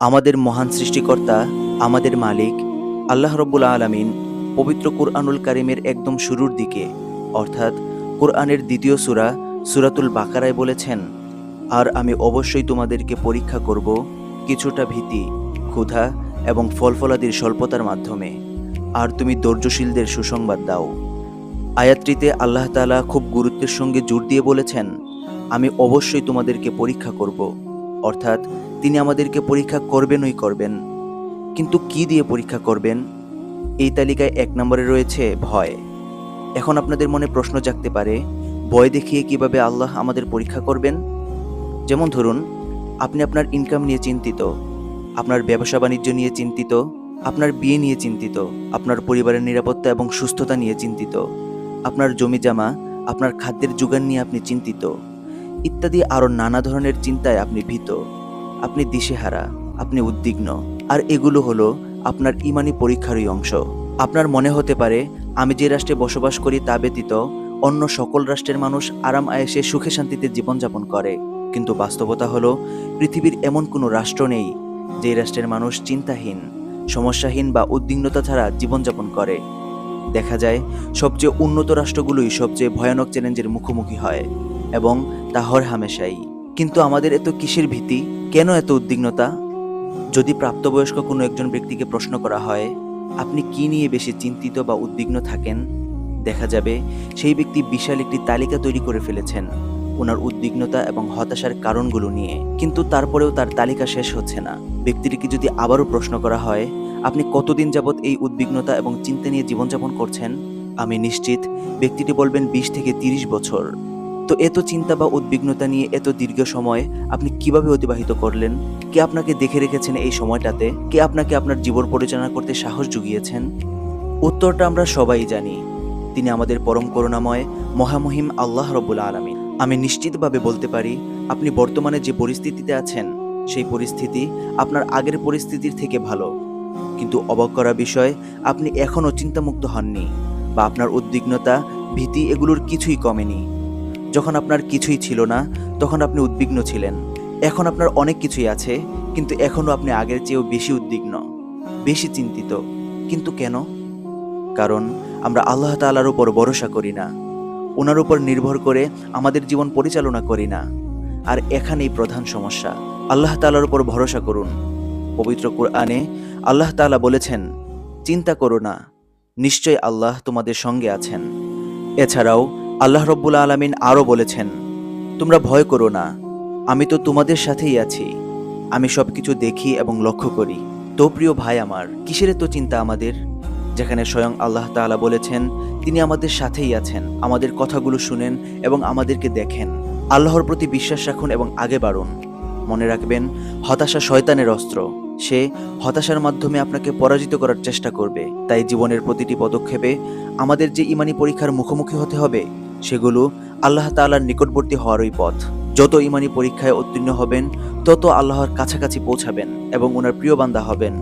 আমাদের মহান সৃষ্টিকর্তা, আমাদের মালিক, আল্লাহ রব্বুল আলমিন পবিত্র কুরআনুল কারিমের একদম শুরুর দিকে, অর্থাৎ কুরআনের দ্বিতীয় সূরা, সুরাতুল বাকারায় বলেছেন, আর আমি অবশ্যই তোমাদেরকে পরীক্ষা করব কিছুটা ভীতি, ক্ষুধা এবং ফলফলাদির স্বল্পতার মাধ্যমে। আর তুমি ধৈর্যশীলদের সুসংবাদ দাও। আয়াতটিতে আল্লাহ তাআলা খুব গুরুত্বের সঙ্গে জোর দিয়ে বলেছেন, আমি অবশ্যই তোমাদেরকে পরীক্ষা করব। অর্থাৎ তিনি আমাদেরকে পরীক্ষা করবেনই করবেন। কিন্তু কি দিয়ে পরীক্ষা করবেন? এই তালিকায় এক নম্বরে রয়েছে ভয়। এখন আপনাদের মনে প্রশ্ন জাগতে পারে, ভয় দেখিয়ে কীভাবে আল্লাহ আমাদের পরীক্ষা করবেন? যেমন ধরুন, আপনি আপনার ইনকাম নিয়ে চিন্তিত, আপনার ব্যবসা বাণিজ্য নিয়ে চিন্তিত, আপনার বিয়ে নিয়ে চিন্তিত, আপনার পরিবারের নিরাপত্তা এবং সুস্থতা নিয়ে চিন্তিত, আপনার জমি জামা, আপনার খাদ্যের যোগান নিয়ে আপনি চিন্তিত, ইত্যাদি আরও নানা ধরনের চিন্তায় আপনি ভীত। আপনি দিশেহারা, আপনি উদ্বিগ্ন, আর এগুলো হলো আপনার ইমানি পরীক্ষারই অংশ। আপনার মনে হতে পারে, আমি যে রাষ্ট্রে বসবাস করি তা ব্যতীত অন্য সকল রাষ্ট্রের মানুষ আরাম আয়েসে সুখে শান্তিতে জীবনযাপন করে। কিন্তু বাস্তবতা হলো, পৃথিবীর এমন কোনো রাষ্ট্র নেই, যে রাষ্ট্রের মানুষ চিন্তাহীন, সমস্যাহীন বা উদ্বিগ্নতা ছাড়া জীবনযাপন করে। দেখা যায়, সবচেয়ে উন্নত রাষ্ট্রগুলোই সবচেয়ে ভয়ানক চ্যালেঞ্জের মুখোমুখি হয়, এবং তা হর হামেশাই কিন্তু আমাদের এত কিসের ভীতি? কেন এত উদ্বিগ্নতা? যদি প্রাপ্তবয়স্ক কোনো একজন ব্যক্তিকে প্রশ্ন করা হয়, আপনি কি নিয়ে বেশি চিন্তিত বা উদ্বিগ্ন থাকেন? দেখা যাবে সেই ব্যক্তি বিশাল একটি তালিকা তৈরি করে ফেলেছেন ওনার উদ্বিগ্নতা এবং হতাশার কারণগুলো নিয়ে। কিন্তু তারপরেও তার তালিকা শেষ হচ্ছে না। ব্যক্তিটিকে যদি আবারও প্রশ্ন করা হয়, আপনি কতদিন যাবৎ এই উদ্বিগ্নতা এবং চিন্তা নিয়ে জীবনযাপন করছেন? আমি নিশ্চিত ব্যক্তিটি বলবেন বিশ থেকে তিরিশ বছর। তো এত চিন্তা বা উদ্বিগ্নতা নিয়ে এত দীর্ঘ সময় আপনি কীভাবে অতিবাহিত করলেন? কে আপনাকে দেখে রেখেছেন এই সময়টাতে? কে আপনাকে আপনার জীবন পরিচালনা করতে সাহস জুগিয়েছেন? উত্তরটা আমরা সবাই জানি। তিনি আমাদের পরম করুণাময়, মহামহিম আল্লাহ রব্বুল আলমিন। আমি নিশ্চিতভাবে বলতে পারি, আপনি বর্তমানে যে পরিস্থিতিতে আছেন, সেই পরিস্থিতি আপনার আগের পরিস্থিতির থেকে ভালো। কিন্তু অবাক করা বিষয়, আপনি এখনও চিন্তামুক্ত হননি বা আপনার উদ্বিগ্নতা, ভীতি এগুলোর কিছুই কমেনি। যখন আপনার কিছুই ছিল না, তখন আপনি উদ্বিগ্ন ছিলেন। এখন আপনার অনেক কিছুই আছে, কিন্তু এখনও আপনি আগের চেয়েও বেশি উদ্বিগ্ন, বেশি চিন্তিত। কিন্তু কেন? কারণ আমরা আল্লাহ তালার উপর ভরসা করি না। ওনার উপর নির্ভর করে আমাদের জীবন পরিচালনা করি না। আর এখানেই প্রধান সমস্যা, আল্লাহ তালার উপর ভরসা করুন। পবিত্র কোরআনে আল্লাহ তাআলা বলেছেন, চিন্তা করো না নিশ্চয় আল্লাহ তোমাদের সঙ্গে আছেন। এছাড়াও আল্লাহ রব্বুল আলমিন আরও বলেছেন, তোমরা ভয় করো না, আমি তো তোমাদের সাথেই আছি। আমি সব কিছু দেখি এবং লক্ষ্য করি। তো প্রিয় ভাই আমার, কিসের তো চিন্তা আমাদের? যেখানে স্বয়ং আল্লাহ তাআলা বলেছেন, তিনি আমাদের সাথেই আছেন, আমাদের কথাগুলো শুনেন এবং আমাদেরকে দেখেন। আল্লাহর প্রতি বিশ্বাস রাখুন এবং আগে বাড়ুন। মনে রাখবেন, হতাশা শয়তানের অস্ত্র। সে হতাশার মাধ্যমে আপনাকে পরাজিত করার চেষ্টা করবে। তাই জীবনের প্রতিটি পদক্ষেপে আমাদের যে ইমানি পরীক্ষার মুখোমুখি হতে হবে সেগুলো আল্লাহ তাআলার নিকটবর্তী হওয়ারই পথ। যত ইমানি পরীক্ষায় উত্তীর্ণ হবেন, তত আল্লাহর কাছাকাছি পৌঁছাবেন এবং ওনার প্রিয় বান্দা হবেন।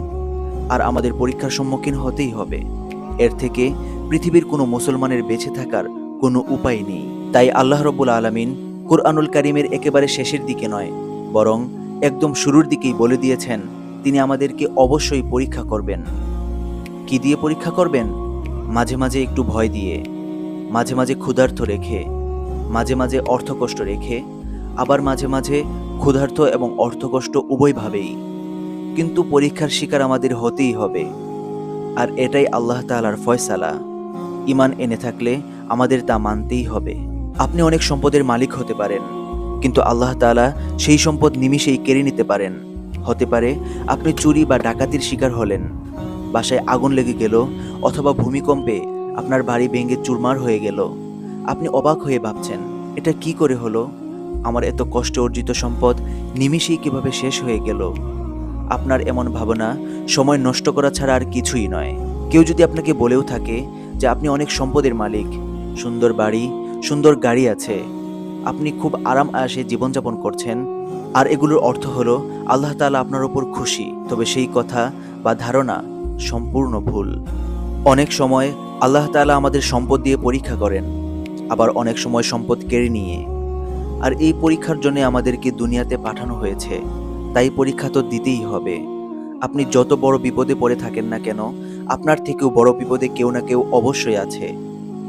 আর আমাদের পরীক্ষার সম্মুখীন হতেই হবে। এর থেকে পৃথিবীর কোনো মুসলমানের বেঁচে থাকার কোনো উপায় নেই। তাই আল্লাহ রব্বুল আলমিন কুরআনুল কারিমের একেবারে শেষের দিকে নয়, বরং একদম শুরুর দিকেই বলে দিয়েছেন, তিনি আমাদেরকে অবশ্যই পরীক্ষা করবেন। কি দিয়ে পরীক্ষা করবেন? মাঝে মাঝে একটু ভয় দিয়ে। মাঝে মাঝে ক্ষুধার্থ রেখে, মাঝে মাঝে অর্থকষ্ট রেখে, আবার মাঝে মাঝে ক্ষুধার্থ এবং অর্থকষ্ট উভয়ভাবেই। কিন্তু পরীক্ষার শিকার আমাদের হতেই হবে। আর এটাই আল্লাহ তাআলার ফয়সালা। ইমান এনে থাকলে আমাদের তা মানতেই হবে। আপনি অনেক সম্পদের মালিক হতে পারেন, কিন্তু আল্লাহ তাআলা সেই সম্পদ নিমিষেই কেড়ে নিতে পারেন। হতে পারে আপনি চুরি বা ডাকাতির শিকার হলেন, বাসায় আগুন লেগে গেল অথবা ভূমিকম্পে আপনার বাড়ি ভেঙে চুরমার হয়ে গেল। আপনি অবাক হয়ে ভাবছেন, এটা কি করে হলো? আমার এত কষ্ট অর্জিত সম্পদ নিমিষেই কীভাবে শেষ হয়ে গেল? আপনার এমন ভাবনা সময় নষ্ট করা ছাড়া আর কিছুই নয়। কেউ যদি আপনাকে বলেও থাকে যে আপনি অনেক সম্পদের মালিক, সুন্দর বাড়ি, সুন্দর গাড়ি আছে, আপনি খুব আরাম আয়াসে জীবনযাপন করছেন, আর এগুলোর অর্থ হলো আল্লাহ তাআলা আপনার ওপর খুশি, তবে সেই কথা বা ধারণা সম্পূর্ণ ভুল। অনেক সময় আল্লাহ তাআলা আমাদের সম্পদ দিয়ে পরীক্ষা করেন, আবার অনেক সময় সম্পদ কেড়ে নিয়ে। আর এই পরীক্ষার জন্য আমাদেরকে দুনিয়াতে পাঠানো হয়েছে, তাই পরীক্ষা তো দিতেই হবে। আপনি যত বড় বিপদে পড়ে থাকেন না কেন, আপনার থেকেও বড় বিপদে কেউ না কেউ অবশ্যই আছে।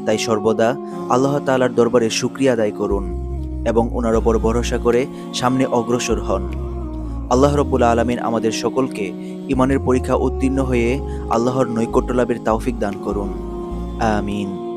তাই সর্বদা আল্লাহ তাআলার দরবারে শুক্রিয়া আদায় করুন এবং ওনার ওপর ভরসা করে সামনে অগ্রসর হন। আল্লাহ রব্বুল আলমিন আমাদের সকলকে ইমানের পরীক্ষা উত্তীর্ণ হয়ে আল্লাহর নৈকট্য লাভের তৌফিক দান করুন। Amin.